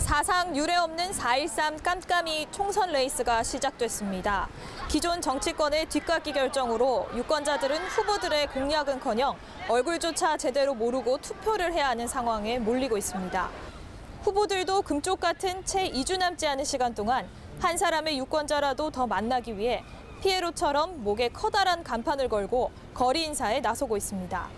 사상 유례 없는 4.13 깜깜이 총선 레이스가 시작됐습니다. 기존 정치권의 뒷깎이 결정으로 유권자들은 후보들의 공약은커녕 얼굴조차 제대로 모르고 투표를 해야 하는 상황에 몰리고 있습니다. 후보들도 금쪽 같은 채 2주 남지 않은 시간 동안 한 사람의 유권자라도 더 만나기 위해 피에로처럼 목에 커다란 간판을 걸고 거리 인사에 나서고 있습니다.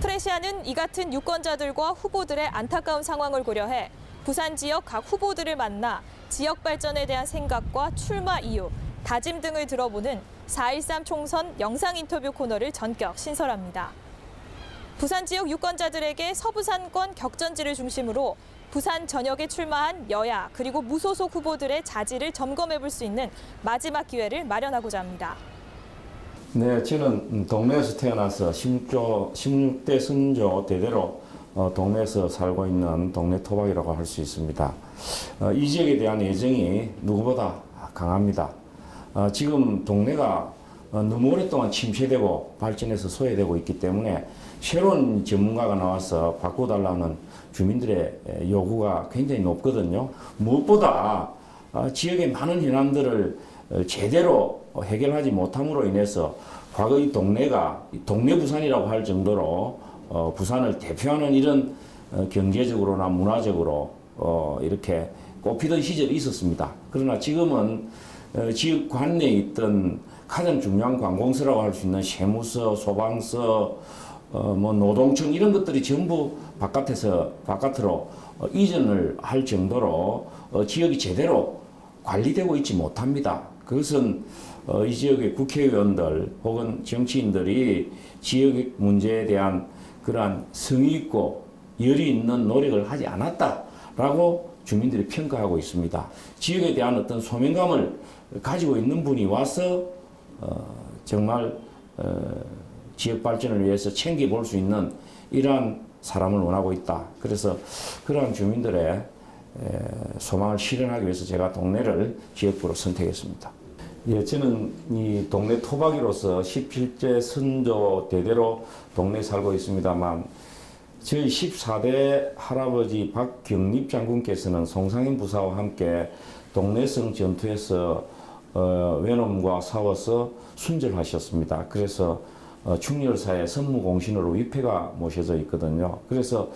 프레시아는 이 같은 유권자들과 후보들의 안타까운 상황을 고려해 부산 지역 각 후보들을 만나 지역 발전에 대한 생각과 출마 이유, 다짐 등을 들어보는 4.13 총선 영상 인터뷰 코너를 전격 신설합니다. 부산 지역 유권자들에게 서부산권 격전지를 중심으로 부산 전역에 출마한 여야 그리고 무소속 후보들의 자질을 점검해 볼 수 있는 마지막 기회를 마련하고자 합니다. 네, 저는 동네에서 태어나서 16조, 16대 선조 대대로 어, 동네에서 살고 있는 동네 토박이라고 할 수 있습니다. 어, 이 지역에 대한 애정이 누구보다 강합니다. 어, 지금 동네가 어, 너무 오랫동안 침체되고 발전해서 소외되고 있기 때문에 새로운 전문가가 나와서 바꿔달라는 주민들의 에, 요구가 굉장히 높거든요. 무엇보다 어, 지역의 많은 현안들을 어, 제대로 해결하지 못함으로 인해서 과거 이 동네가 이 동네 부산이라고 할 정도로 어, 부산을 대표하는 이런 어, 경제적으로나 문화적으로 어, 이렇게 꼽히던 시절이 있었습니다. 그러나 지금은 어, 지역 관내에 있던 가장 중요한 관공서라고 할 수 있는 세무서, 소방서, 어, 뭐 노동청 이런 것들이 전부 바깥에서 바깥으로 어, 이전을 할 정도로 어, 지역이 제대로 관리되고 있지 못합니다. 그것은 어, 이 지역의 국회의원들 혹은 정치인들이 지역 문제에 대한 그러한 성의 있고 열이 있는 노력을 하지 않았다라고 주민들이 평가하고 있습니다. 지역에 대한 어떤 소명감을 가지고 있는 분이 와서 어, 정말 어, 지역 발전을 위해서 챙겨볼 수 있는 이러한 사람을 원하고 있다. 그래서 그러한 주민들의 에, 소망을 실현하기 위해서 제가 동네를 지역구로 선택했습니다. 예, 저는 이 동네 토박이로서 17제 선조 대대로 동네에 살고 있습니다만 저희 14대 할아버지 박경립 장군께서는 송상현 부사와 함께 동네성 전투에서 어, 외놈과 싸워서 순절하셨습니다. 그래서 어, 충렬사의 선무공신으로 위패가 모셔져 있거든요. 그래서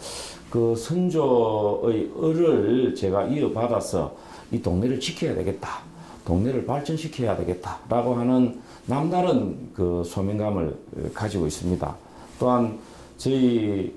그 선조의 을을 제가 이어받아서 이 동네를 지켜야 되겠다. 동네를 발전시켜야 되겠다라고 하는 남다른 그 소명감을 가지고 있습니다. 또한 저희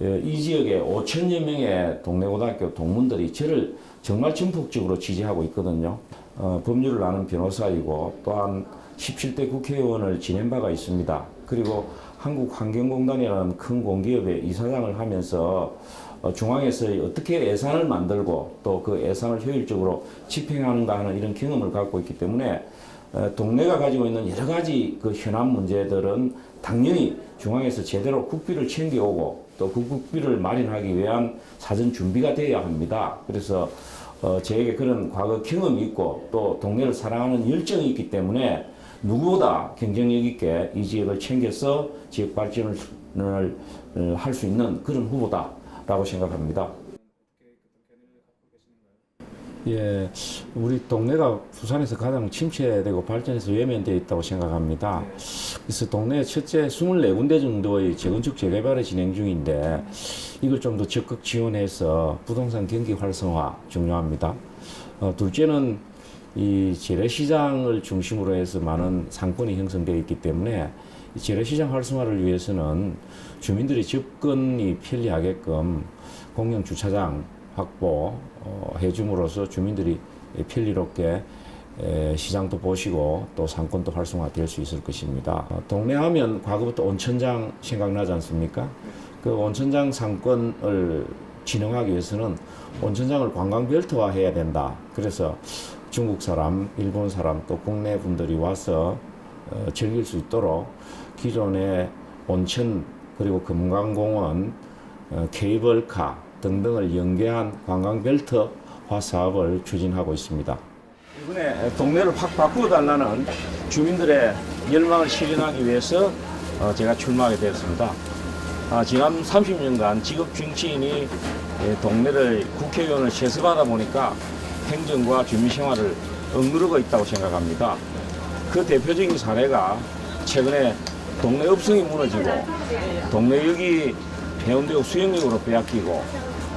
예, 이 지역에 5천여 명의 동네 고등학교 동문들이 저를 정말 전폭적으로 지지하고 있거든요. 어, 법률을 아는 변호사이고 또한 17대 국회의원을 지낸 바가 있습니다. 그리고 한국환경공단이라는 큰 공기업의 이사장을 하면서 어, 중앙에서 어떻게 예산을 만들고 또 그 예산을 효율적으로 집행하는가 하는 이런 경험을 갖고 있기 때문에 어, 동네가 가지고 있는 여러 가지 그 현안 문제들은 당연히 중앙에서 제대로 국비를 챙겨오고 또 그 국비를 마련하기 위한 사전 준비가 되어야 합니다. 그래서 어, 저에게 그런 과거 경험이 있고 또 동네를 사랑하는 열정이 있기 때문에 누구보다 경쟁력 있게 이 지역을 챙겨서 지역 발전을 어, 할수 있는 그런 후보다라고 생각합니다. 예, 우리 동네가 부산에서 가장 침체되고 발전해서 외면되어 있다고 생각합니다. 그래서 동네 첫째 24군데 정도의 재건축 재개발이 진행 중인데 이걸 좀 더 적극 지원해서 부동산 경기 활성화 중요합니다. 어, 둘째는 이 재래시장을 중심으로 해서 많은 상권이 형성되어 있기 때문에 이 재래시장 활성화를 위해서는 주민들이 접근이 편리하게끔 공영 주차장 확보 어, 해줌으로써 주민들이 편리롭게 에, 시장도 보시고 또 상권도 활성화될 수 있을 것입니다. 어, 동네 하면 과거부터 온천장 생각나지 않습니까? 그 온천장 상권을 진흥하기 위해서는 온천장을 관광벨트화 해야 된다. 그래서 중국 사람, 일본 사람 또 국내 분들이 와서 어, 즐길 수 있도록 기존의 온천 그리고 금강공원, 어, 케이블카 등등을 연계한 관광벨트화 사업을 추진하고 있습니다. 이번에 동네를 확 바꾸어 달라는 주민들의 열망을 실현하기 위해서 어, 제가 출마하게 되었습니다. 아, 지난 30년간 직업 정치인이 예, 동네를 국회의원을 세습하다 보니까 행정과 주민 생활을 억누르고 있다고 생각합니다. 그 대표적인 사례가 최근에 동네 읍성이 무너지고 동네역이 해운대역 수영역으로 빼앗기고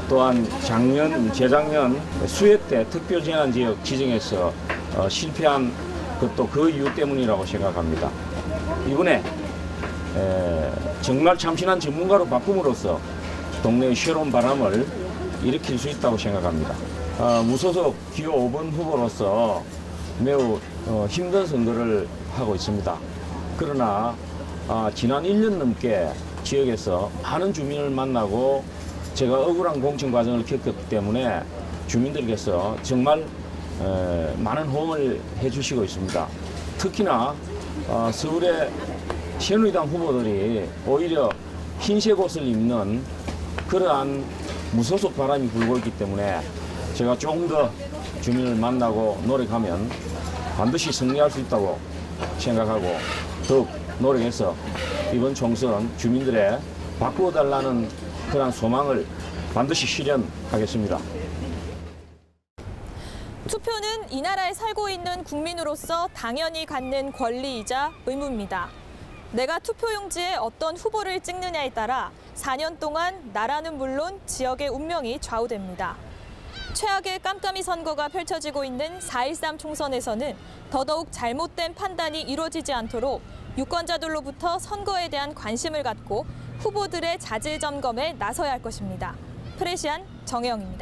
또한 작년, 재작년 수해 때 특별재난지역 지정해서 어, 실패한 것도 그 이유 때문이라고 생각합니다. 이번에 에, 정말 참신한 전문가로 바꿈으로써 동네의 새로운 바람을 일으킬 수 있다고 생각합니다. 아, 무소속 기호 5번 후보로서 매우 어, 힘든 선거를 하고 있습니다. 그러나 아, 지난 1년 넘게 지역에서 많은 주민을 만나고 제가 억울한 공천 과정을 겪었기 때문에 주민들께서 정말 에, 많은 호응을 해주시고 있습니다. 특히나 어, 서울의 새누리당 후보들이 오히려 흰색 옷을 입는 그러한 무소속 바람이 불고 있기 때문에 제가 조금 더 주민을 만나고 노력하면 반드시 승리할 수 있다고 생각하고 더욱 노력해서 이번 총선 주민들의 바꾸어 달라는 그런 소망을 반드시 실현하겠습니다. 투표는 이 나라에 살고 있는 국민으로서 당연히 갖는 권리이자 의무입니다. 내가 투표용지에 어떤 후보를 찍느냐에 따라 4년 동안 나라는 물론 지역의 운명이 좌우됩니다. 최악의 깜깜이 선거가 펼쳐지고 있는 4.13 총선에서는 더더욱 잘못된 판단이 이루어지지 않도록 유권자들로부터 선거에 대한 관심을 갖고 후보들의 자질 점검에 나서야 할 것입니다. 프레시안 정혜영입니다.